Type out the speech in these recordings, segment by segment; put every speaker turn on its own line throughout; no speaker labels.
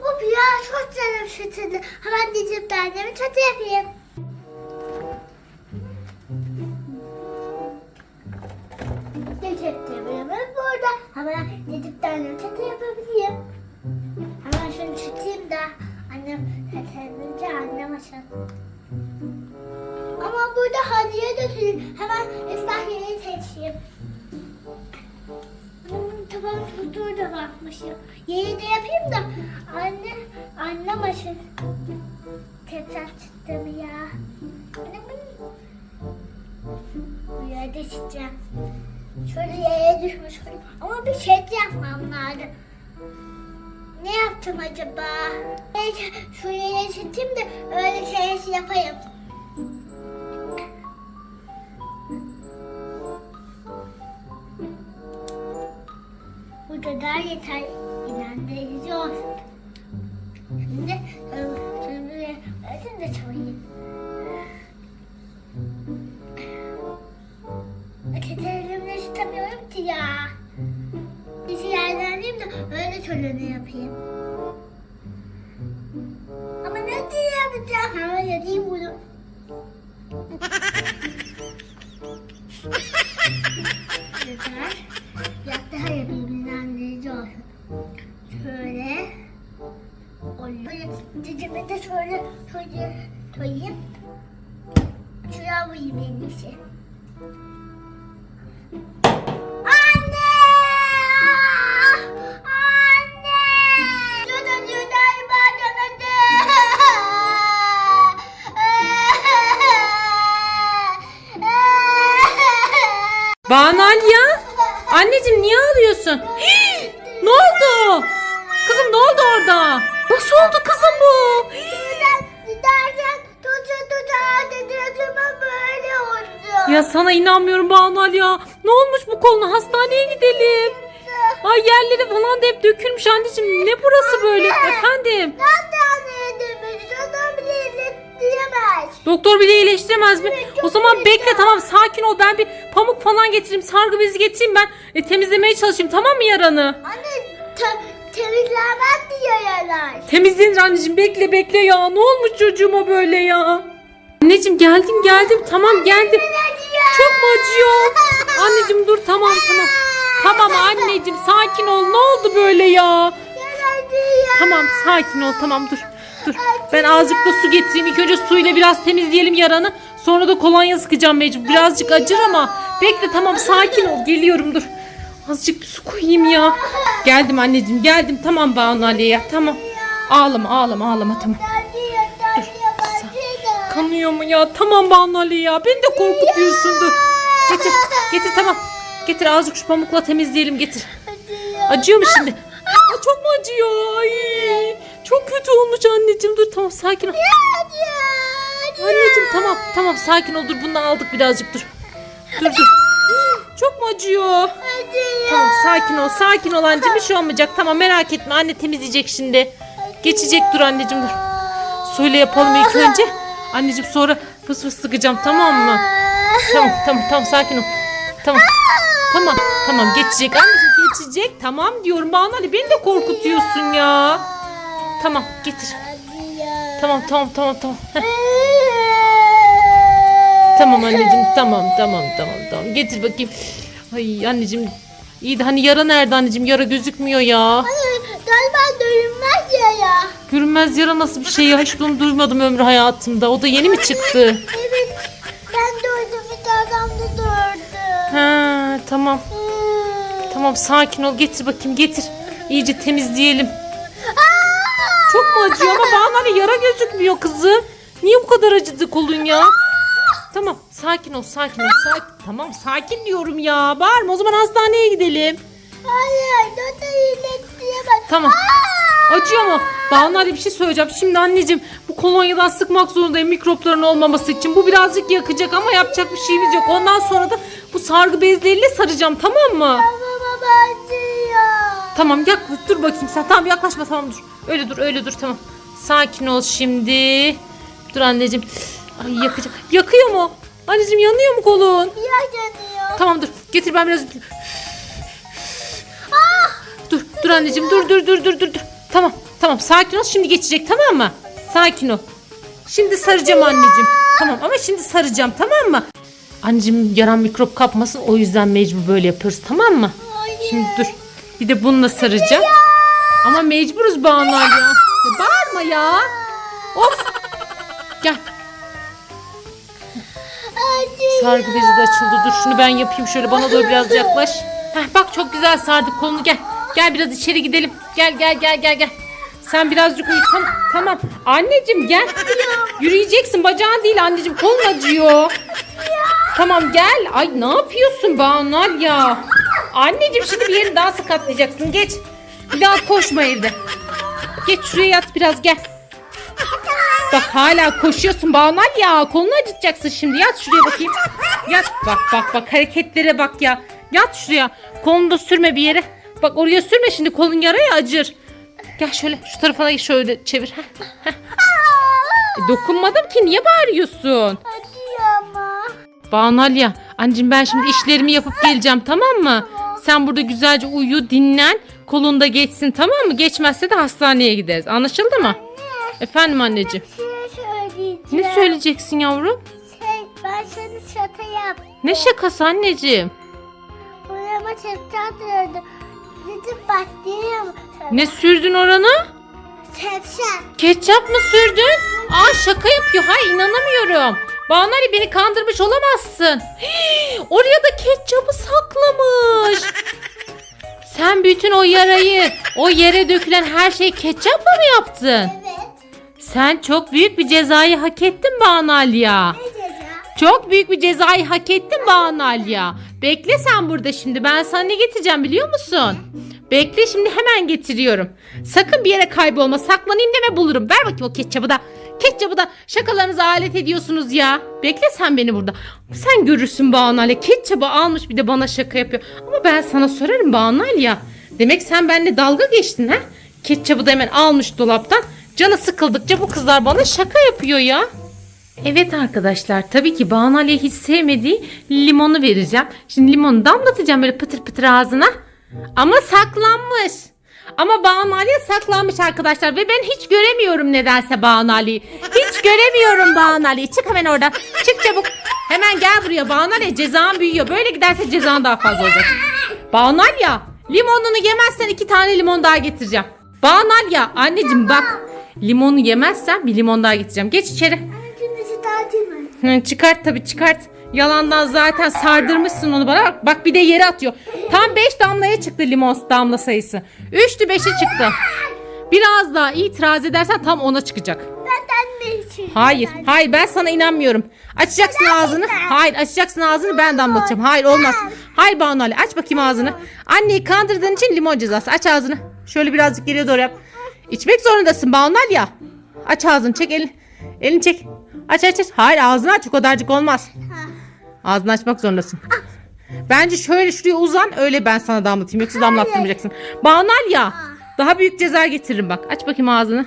Of ya çok canım sıkıldı. Hemen gidip annemi çatı yapayım. Reçetlerimiz burada. Hemen gidip annemi çatı yapabileyim. Hemen şunu çatayım da annem çatınca annem açar. Ama burada hadiye götürün. Hemen ıslah yeri seçeyim. Hmm, tamam tutuğu da bakmışım. Yeni de yapayım da annem açın. Tekrar çıktı mı ya? Anne bu Bu yerde çıkacağım. Şöyle yere düşmüş. Ama bir şey yapmam lazım. Ne yaptım acaba? Şu yere çıkayım da öyle şey yapayım. Bu kadar yeter. İnandırıcı olsun. Şimdi e, şimdi öğretin de çalayım. Ötetelimle istemiyorum ki ya. Bir şey yerlendireyim de öyle töreni yapayım. Ama nasıl yapacağım? Hemen yapayım bunu. Vurayım en iyisi.
Sana inanmıyorum Banal ya. Ne olmuş bu koluna? Hastaneye gidelim. Ay yerleri falan da hep dökülmüş anneciğim. Ne burası böyle? Efendim? Doktor bile iyileştiremez mi?
Evet,
O zaman bekle tamam sakin ol. Ben bir pamuk falan getireyim. Sargı bezi getireyim ben. E, temizlemeye çalışayım tamam mı yaranı?
Anne te temizlemez diyor yalar.
Temizlenir anneciğim bekle bekle ya. Ne olmuş çocuğuma böyle ya? Anneciğim geldim geldim tamam geldim. Çok mu acıyor? Anneciğim dur tamam tamam. Tamam anneciğim sakin ol. Ne oldu böyle ya? Tamam sakin ol tamam dur. Dur. Ben azıcık da su getireyim. İlk önce suyla biraz temizleyelim yaranı. Sonra da kolonya sıkacağım mecbur. Birazcık acır ama. Bekle tamam sakin ol. Geliyorum dur. Azıcık bir su koyayım ya. Geldim anneciğim geldim. Tamam Banu Ali'ye tamam. Ağlama ağlama ağlama tamam. Kanıyor mu ya? Tamam Banu Ali ya. Beni de korkutuyorsun dur. Getir getir tamam. Getir azıcık şu pamukla temizleyelim getir. Acıyor mu şimdi? Aa, çok mu acıyor? Ay, çok kötü olmuş anneciğim. Dur tamam sakin ol. Anneciğim tamam tamam sakin ol. Dur bunu aldık birazcık dur. Dur dur. Çok mu acıyor? Tamam sakin ol sakin ol anneciğim. Bir şey olmayacak. Tamam merak etme anne temizleyecek şimdi. Geçecek dur anneciğim dur. Suyla yapalım ilk önce. Anneciğim sonra fıs fıs sıkacağım tamam mı? Tamam tamam tamam sakin ol. Tamam. Tamam tamam geçecek anneciğim geçecek. Tamam diyorum Banu Ali beni de korkutuyorsun ya. Tamam getir. Tamam tamam tamam tamam. Tamam anneciğim tamam tamam tamam tamam. Getir bakayım. Ay anneciğim iyi de hani yara nerede anneciğim? Yara gözükmüyor ya.
Galiba dönülmez ya ya.
Görünmez yara nasıl bir şey ya? Hiç bunu duymadım ömrü hayatımda. O da yeni mi çıktı?
Evet. Ben gördüm bir de adam da gördü.
Ha tamam. Tamam sakin ol getir bakayım getir. İyice temizleyelim. Çok mu acıyor ama bana hani yara gözükmüyor kızım. Niye bu kadar acıdı kolun ya? Tamam sakin ol sakin ol sakin. Tamam sakin diyorum ya. Bağırma o zaman hastaneye gidelim.
Hayır, doktor iyileştiremez.
Tamam. Acıyor mu? Banu Ali bir şey söyleyeceğim. Şimdi anneciğim bu kolonyadan sıkmak zorundayım mikropların olmaması için. Bu birazcık yakacak ama yapacak bir şeyimiz yok. Ondan sonra da bu sargı bezleriyle saracağım tamam mı?
Baba acıyor.
Tamam yak dur bakayım sen. Tamam yaklaşma tamam dur. Öyle dur öyle dur tamam. Sakin ol şimdi. Dur anneciğim. Ay yakacak. Yakıyor mu? Anneciğim yanıyor mu kolun?
Biraz yanıyor.
Tamam dur. Getir ben biraz. Dur dur anneciğim dur dur dur dur dur. dur. Tamam Tamam sakin ol şimdi geçecek tamam mı? Sakin ol. Şimdi saracağım anneciğim. Tamam ama şimdi saracağım tamam mı? Anneciğim yaran mikrop kapmasın o yüzden mecbur böyle yapıyoruz tamam mı? Şimdi dur. Bir de bununla saracağım. Ama mecburuz Banu Ali ya. ya. Bağırma ya. Of. Gel. Sargı bezi de açıldı. Dur şunu ben yapayım. Şöyle bana doğru biraz yaklaş. Heh, bak çok güzel sardık kolunu gel. Gel biraz içeri gidelim. Gel gel gel gel gel. Sen birazcık uyu. Tamam. tamam. Anneciğim gel. Yürüyeceksin. Bacağın değil anneciğim. Kolun acıyor. Tamam gel. Ay ne yapıyorsun Banal ya? Anneciğim şimdi bir yeri daha sakatlayacaksın. Geç. Bir daha koşma evde. Geç şuraya yat biraz gel. Bak hala koşuyorsun Banal ya. Kolunu acıtacaksın şimdi. Yat şuraya bakayım. Yat. Bak bak bak hareketlere bak ya. Yat şuraya. Kolunu da sürme bir yere. Bak oraya sürme şimdi kolun yaraya acır. Gel şöyle şu tarafa şöyle çevir. Heh, heh. E, dokunmadım ki niye bağırıyorsun?
Acıyor ama.
Banal ya. Anneciğim ben şimdi işlerimi yapıp geleceğim tamam mı? Sen burada güzelce uyu dinlen. Kolunda geçsin tamam mı? Geçmezse de hastaneye gideriz. Anlaşıldı mı? Efendim anneciğim.
Şey söyleyeceğim.
Ne söyleyeceksin yavrum?
Şey, ben seni şaka yap.
Ne şakası anneciğim?
Burama çepçen döndü. Dedim bak diyeyim.
Ne sürdün orana?
Çepçen.
Ketçap mı sürdün? Aa şaka yapıyor. Hay inanamıyorum. Banali beni kandırmış olamazsın. Hii, oraya da ketçapı saklamış. Sen bütün o yarayı, o yere dökülen her şeyi ketçapla mı yaptın?
Evet.
Sen çok büyük bir cezayı hak ettin Banal ya.
Ne ceza?
Çok büyük bir cezayı hak ettin Banal ya. Bekle sen burada şimdi. Ben sana ne getireceğim biliyor musun? Bekle şimdi hemen getiriyorum. Sakın bir yere kaybolma. Saklanayım deme bulurum. Ver bakayım o ketçabı da. Ketçabı da şakalarınıza alet ediyorsunuz ya. Bekle sen beni burada. Sen görürsün Banal ya. Ketçabı almış bir de bana şaka yapıyor. Ama ben sana sorarım Banal ya. Demek sen benimle dalga geçtin ha? Ketçabı da hemen almış dolaptan. Canı sıkıldıkça bu kızlar bana şaka yapıyor ya. Evet arkadaşlar tabii ki Banu Ali'ye hiç sevmediği limonu vereceğim. Şimdi limonu damlatacağım böyle pıtır pıtır ağzına. Ama saklanmış. Ama Banu Ali'ye saklanmış arkadaşlar ve ben hiç göremiyorum nedense Banu Ali'yi. Hiç göremiyorum Banu Ali'yi. Çık hemen oradan. Çık çabuk. Hemen gel buraya Banu Ali cezan büyüyor. Böyle giderse cezan daha fazla olacak. Banu Ali ya limonunu yemezsen iki tane limon daha getireceğim. Banu Ali ya anneciğim bak. Limonu yemezsen bir limon daha getireceğim. Geç içeri.
Çıkartayım mı?
Hı, çıkart tabii çıkart. Yalandan zaten sardırmışsın onu bana. Bak, bak bir de yere atıyor. Tam 5 damlaya çıktı limon damla sayısı. 3'tü 5'e çıktı. Biraz daha itiraz edersen tam 10'a çıkacak.
Ne için?
Hayır, hayır ben sana inanmıyorum. Açacaksın ağzını. Hayır, açacaksın ağzını ben damlatacağım. Hayır olmaz. Hayır Banu Ali aç bakayım ağzını. Anneyi kandırdığın için limon cezası. Aç ağzını. Şöyle birazcık geriye doğru yap. İçmek zorundasın Banu Ali ya. Aç ağzını çek elini. Elini çek. Aç aç aç. Hayır ağzını aç o kadarcık olmaz. Ağzını açmak zorundasın. Bence şöyle şuraya uzan öyle ben sana damlatayım. Yoksa damlattırmayacaksın. Banal ya. Daha büyük ceza getiririm bak. Aç bakayım ağzını.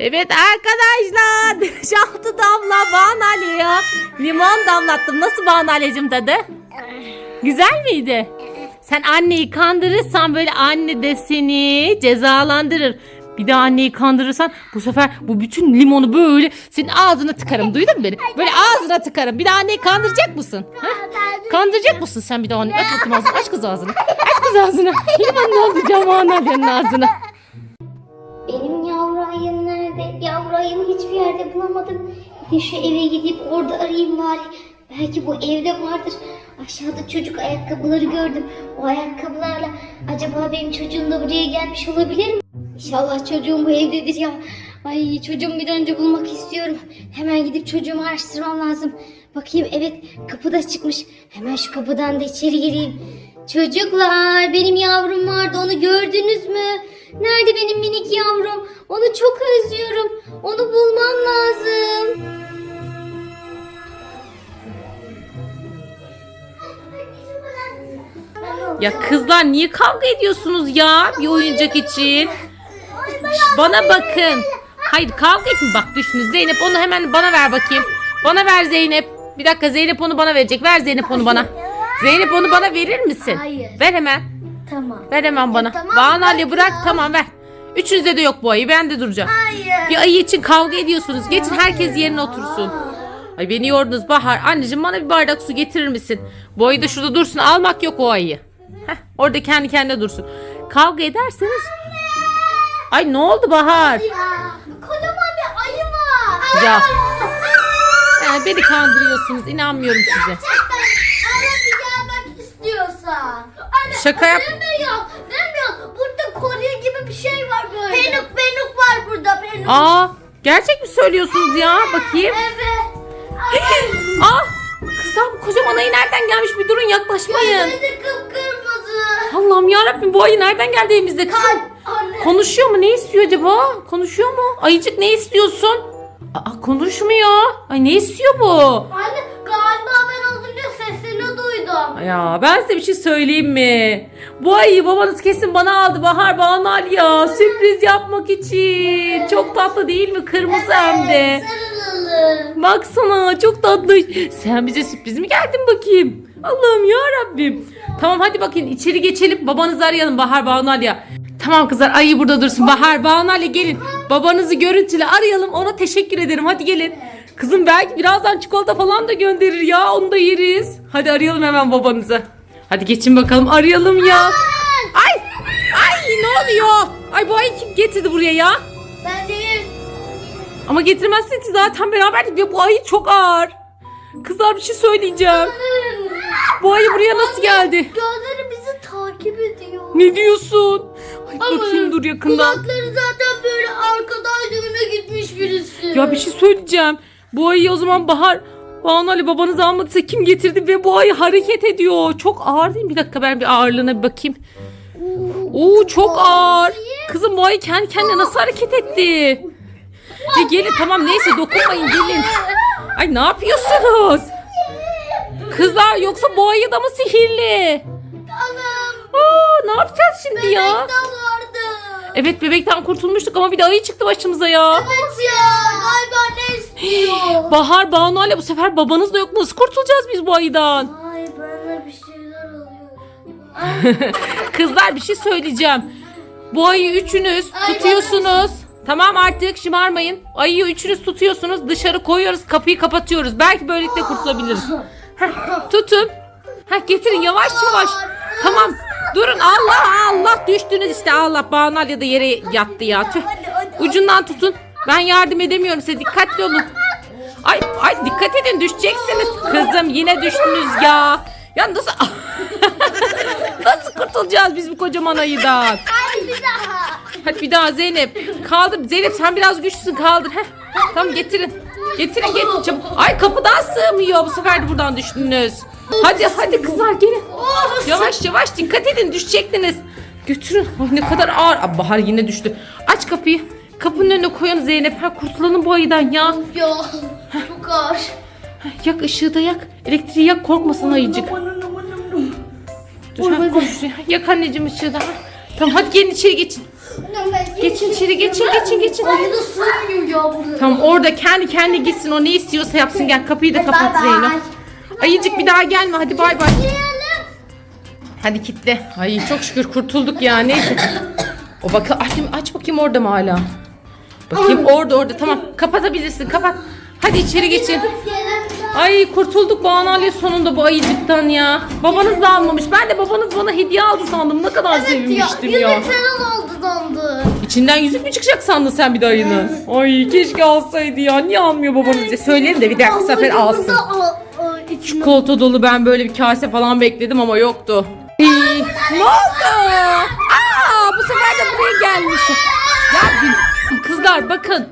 Evet arkadaşlar. 6 damla Banal ya. Limon damlattım. Nasıl Banal'cim tadı? Güzel miydi? Sen anneyi kandırırsan böyle anne de seni cezalandırır. Bir de anneyi kandırırsan bu sefer bu bütün limonu böyle senin ağzına tıkarım. Duydun mu beni? Böyle ağzına tıkarım. Bir de anneyi kandıracak mısın? Ha? Kandıracak mısın sen bir de anneyi? Aç bakayım ağzını. Aç kız ağzını. Aç kız ağzını. Limonunu alacağım annenin ağzına.
Benim yavru ayım nerede? Yavru ayımı hiçbir yerde bulamadım. Bir şu eve gidip orada arayayım bari. Belki bu evde vardır. Aşağıda çocuk ayakkabıları gördüm. O ayakkabılarla acaba benim çocuğum da buraya gelmiş olabilir mi? İnşallah çocuğum bu evdedir ya. Ay çocuğumu bir önce bulmak istiyorum. Hemen gidip çocuğumu araştırmam lazım. Bakayım evet kapıda çıkmış. Hemen şu kapıdan da içeri gireyim. Çocuklar benim yavrum vardı onu gördünüz mü? Nerede benim minik yavrum? Onu çok özlüyorum. Onu bulmam lazım.
Ya kızlar niye kavga ediyorsunuz ya bir oyuncak için? Bana bakın. Hayır kavga etme bak düştünüz. Zeynep onu hemen bana ver bakayım. Bana ver Zeynep. Bir dakika Zeynep onu bana verecek. Ver Zeynep onu bana. Zeynep onu bana verir misin?
Hayır.
Ver hemen.
Tamam.
Ver hemen bana.
tamam,
Banu Ali bırak
ya.
tamam ver. Üçünüzde de yok bu ayı. Ben de duracağım.
Hayır.
Bir ayı için kavga ediyorsunuz. Geçin herkes yerine otursun. Ay beni yordunuz Bahar. Anneciğim bana bir bardak su getirir misin? Bu ayı da şurada dursun. Almak yok o ayıyı. Heh, orada kendi kendine dursun. Kavga ederseniz... Ay ne oldu Bahar?
Ya, kocaman bir ayı var.
Ya. Ee, beni kandırıyorsunuz. İnanmıyorum size.
Anne bir gelmek istiyorsan. Anne,
Şaka yap-
Demiyor. Demiyor. Burada kolye gibi bir şey var böyle. Penuk penuk var burada penuk.
Aa, gerçek mi söylüyorsunuz ya? Bakayım.
Evet.
Aa, kızlar bu kocaman ayı nereden gelmiş? Bir durun yaklaşmayın.
Gözleri kıpkırmızı.
Allah'ım yarabbim bu ayı nereden geldi evimizde? Kızım,
Anne.
Konuşuyor mu? Ne istiyor acaba? Konuşuyor mu? Ayıcık ne istiyorsun? Aa, konuşmuyor. Ay ne istiyor bu?
Anne galiba ben az önce sesini duydum.
Ya ben size bir şey söyleyeyim mi? Bu ayıyı babanız kesin bana aldı Bahar Banal ya. Sürpriz yapmak için. Çok tatlı değil mi? Kırmızı hem de.
Sarılalım.
Baksana çok tatlı. Sen bize sürpriz mi geldin bakayım? Allah'ım ya Rabbim. Tamam hadi bakın içeri geçelim. Babanızı arayalım Bahar Banalya. Tamam kızlar ayı burada dursun. Bahar Banalya gelin. Babanızı görüntüle arayalım. Ona teşekkür ederim. Hadi gelin. Kızım belki birazdan çikolata falan da gönderir ya. Onu da yeriz. Hadi arayalım hemen babanızı. Hadi geçin bakalım arayalım ya. Ay! Ay ne oluyor? Ay bu ayı kim getirdi buraya ya?
Ben değil.
Ama getirmezsin ki zaten beraberdik ve bu ayı çok ağır. Kızlar bir şey söyleyeceğim. Bu ayı buraya nasıl geldi?
Gözleri bizi takip ediyor.
Ne diyorsun? Ay bakayım dur yakından.
Kulakları zaten böyle arkadan dönüne gitmiş birisi.
Ya bir şey söyleyeceğim. Bu ayıyı o zaman Bahar Banu Ali babanız almadıysa kim getirdi ve bu ayı hareket ediyor. Çok ağır değil mi? Bir dakika ben bir ağırlığına bir bakayım. Oo çok ağır. Kızım bu ayı kendi kendine nasıl hareket etti? Ya gelin tamam neyse dokunmayın gelin. Ay ne yapıyorsunuz? Kızlar yoksa bu ayı da mı sihirli?
Anam.
Aa, ne yapacağız şimdi ya?
Bebek de vardı.
Evet bebekten kurtulmuştuk ama bir de ayı çıktı başımıza ya.
Evet ya. Galiba ne istiyor?
Bahar Banu Ale bu sefer babanız da yok. Nasıl kurtulacağız biz bu ayıdan?
Ay bana bir şeyler oluyor.
Kızlar bir şey söyleyeceğim. Bu ayıyı üçünüz
Ay,
tutuyorsunuz. Tamam artık şımarmayın. Ayıyı üçünüz tutuyorsunuz. Dışarı koyuyoruz. Kapıyı kapatıyoruz. Belki böylelikle kurtulabiliriz. Heh, tutun. Heh, getirin yavaş yavaş. Tamam. Durun Allah Allah düştünüz işte Allah Banu ya da yere yattı ya. Tüh. Ucundan tutun. Ben yardım edemiyorum size dikkatli olun. Ay ay dikkat edin düşeceksiniz. Kızım yine düştünüz ya. Ya nasıl nasıl kurtulacağız biz bu kocaman ayıdan?
Ay bir daha.
Hadi bir daha Zeynep. Kaldır. Zeynep sen biraz güçlüsün kaldır. Heh. Tamam getirin. Getirin getirin çabuk. Ay kapıdan sığmıyor. Bu sefer de buradan düştünüz. Hadi hadi kızlar gelin. Yavaş yavaş dikkat edin düşecektiniz. Götürün. Ay ne kadar ağır. Aa, Bahar yine düştü. Aç kapıyı. Kapının önüne koyun Zeynep. Ha, kurtulalım bu ayıdan ya.
Ya çok ağır.
Yak ışığı da yak. Elektriği yak korkmasın ayıcık. Dur, ha, şuraya. Yak anneciğim ışığı da. Ha. Tamam hadi gelin içeri geçin. Geçin içeri geçin geçin geçin.
Ayı da sığmıyor ya buraya.
Tamam orada kendi kendine gitsin o ne istiyorsa yapsın gel kapıyı da kapat. Zeyno. Ayıcık bir daha gelme hadi bay bay. Hadi kitle. Ay çok şükür kurtulduk ya neyse. O bak aç, aç bakayım orada mı hala? Bakayım orada orada tamam kapatabilirsin kapat. Hadi içeri geçin. Ay kurtulduk Banalya sonunda bu ayıcıktan ya. Babanız da almamış. Ben de babanız bana hediye aldı sandım. Ne kadar sevinmiştim ya.
Yüzük falan oldu sandı.
İçinden yüzük mü çıkacak sandın sen bir de ayının? Ay keşke alsaydı ya. Niye almıyor babanız diye. Söyleyin de bir dahaki sefer alsın. Çikolata dolu ben böyle bir kase falan bekledim ama yoktu. Ne oldu? Aa, bu sefer de buraya gelmiş. Ya kızlar bakın.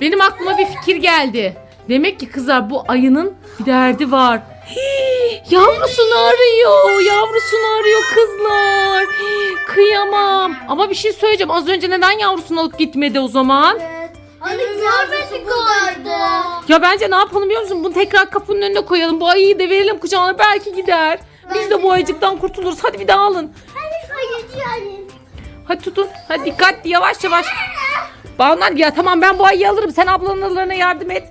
Benim aklıma bir fikir geldi. Demek ki kızlar bu ayının bir derdi var. Hii, yavrusunu arıyor. Yavrusunu arıyor kızlar. Kıyamam. Ama bir şey söyleyeceğim. Az önce neden yavrusunu alıp gitmedi o zaman?
Hani görmedik galiba.
Ya bence ne yapalım biliyor musun? Bunu tekrar kapının önüne koyalım. Bu ayıyı da verelim kucağına belki gider. Biz de bu ayıcıktan kurtuluruz. Hadi bir daha alın. Hadi tutun. Hadi dikkatli yavaş yavaş. Bağlar ya tamam ben bu ayıyı alırım. Sen ablanlarına yardım et.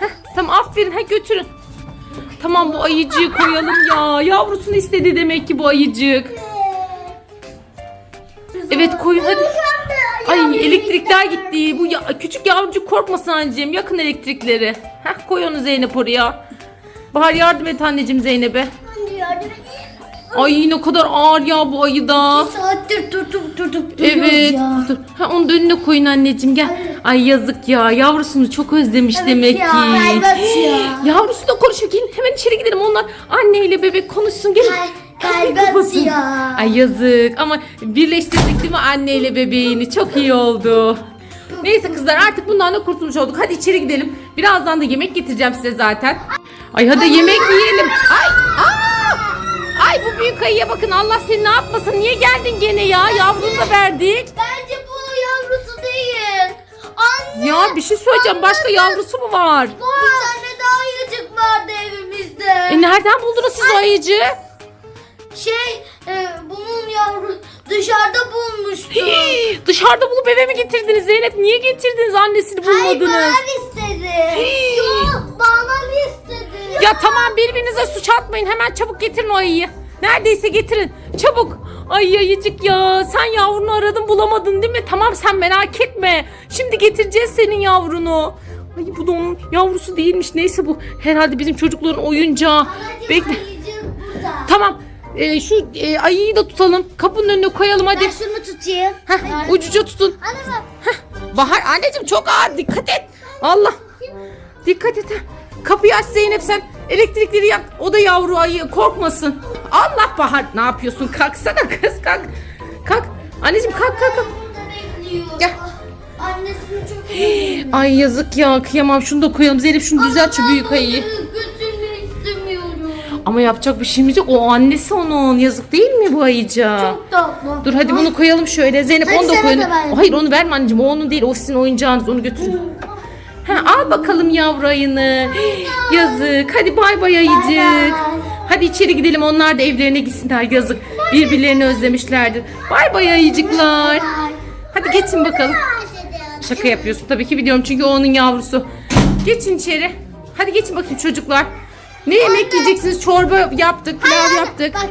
Heh, tamam aferin. Ha götürün. Tamam bu ayıcığı koyalım ya. Yavrusunu istedi demek ki bu ayıcık. Evet koyun hadi. Ay elektrikler gitti. Bu ya, küçük yavrucuk korkmasın anneciğim. Yakın elektrikleri. Heh koy onu Zeynep oraya. Bahar yardım et anneciğim Zeynep'e. Ay ne kadar ağır ya bu ayı da.
Saattir tutup tutup
Evet.
ya.
Dur. Ha, onu da önüne koyun anneciğim gel. Ay yazık ya. Yavrusunu çok özlemiş demek
ya,
ki.
evet ya.
Yavrusu da konuşuyor. Gelin hemen içeri gidelim. Onlar anneyle bebek konuşsun. Gelin.
Kalp atıyor.
Ay yazık ama birleştirdik değil mi anneyle bebeğini çok iyi oldu. Neyse kızlar artık bundan da kurtulmuş olduk. Hadi içeri gidelim. Birazdan da yemek getireceğim size zaten. Ay hadi yemek yiyelim. Ay aa! Ay bu büyük ayıya bakın Allah seni ne yapmasın. Niye geldin gene ya? Yavrunu da verdik.
Bence bu yavrusu değil. Anne.
Ya bir şey söyleyeceğim. Başka yavrusu mu var?
Bir tane daha ayıcık vardı evimizde.
E nereden buldunuz siz o ayıcı?
Şey e, bunun yavru dışarıda bulmuştu.
Hii, Dışarıda bulup eve mi getirdiniz Zeynep? Niye getirdiniz annesini bulmadınız?
Hayır istedi. Yok babam istedi.
Ya tamam birbirinize suç atmayın. Hemen çabuk getirin o ayıyı. Neredeyse getirin. Çabuk. Ay ayıcık ya. Sen yavrunu aradın bulamadın değil mi? Tamam sen merak etme. Şimdi getireceğiz senin yavrunu. Ay bu da onun yavrusu değilmiş. Neyse bu herhalde bizim çocukların oyuncağı.
Anacığım,
Bekle. Tamam. Ee, şu e, ayıyı da tutalım. Kapının önüne koyalım hadi.
Ben şunu tutayım.
Heh, ucuca tutun.
Anne.
Bahar anneciğim çok ağır dikkat et. Allah. Dikkat et. Kapıyı aç Zeynep sen. Elektrikleri yak. O da yavru ayı korkmasın. Allah Bahar ne yapıyorsun? Kalksana kız kalk. Kalk. Anneciğim kalk kalk kalk. Gel.
Annesini çok.
Ay yazık ya kıyamam şunu da koyalım. Zeynep şunu düzelt şu büyük ayıyı. Ama yapacak bir şeyimiz yok. O annesi onun. Yazık değil mi bu ayıca?
Çok tatlı.
Dur hadi bunu koyalım şöyle. Zeynep
Hadi
onu da
sana
koyalım.
da ver.
Hayır onu verme anneciğim. O onun değil. O sizin oyuncağınız. Onu götürün. Ha, al bakalım yavru ayını. Yazık. Hadi bay bay ayıcık. Hadi içeri gidelim. Onlar da evlerine gitsinler. Yazık. Birbirlerini özlemişlerdir. Bay bay ayıcıklar. Hadi geçin bakalım. Şaka yapıyorsun tabii ki biliyorum çünkü o onun yavrusu. Geçin içeri. Hadi geçin bakayım çocuklar. Ne yemek yiyeceksiniz? Çorba yaptık, pilav yaptık.
Bak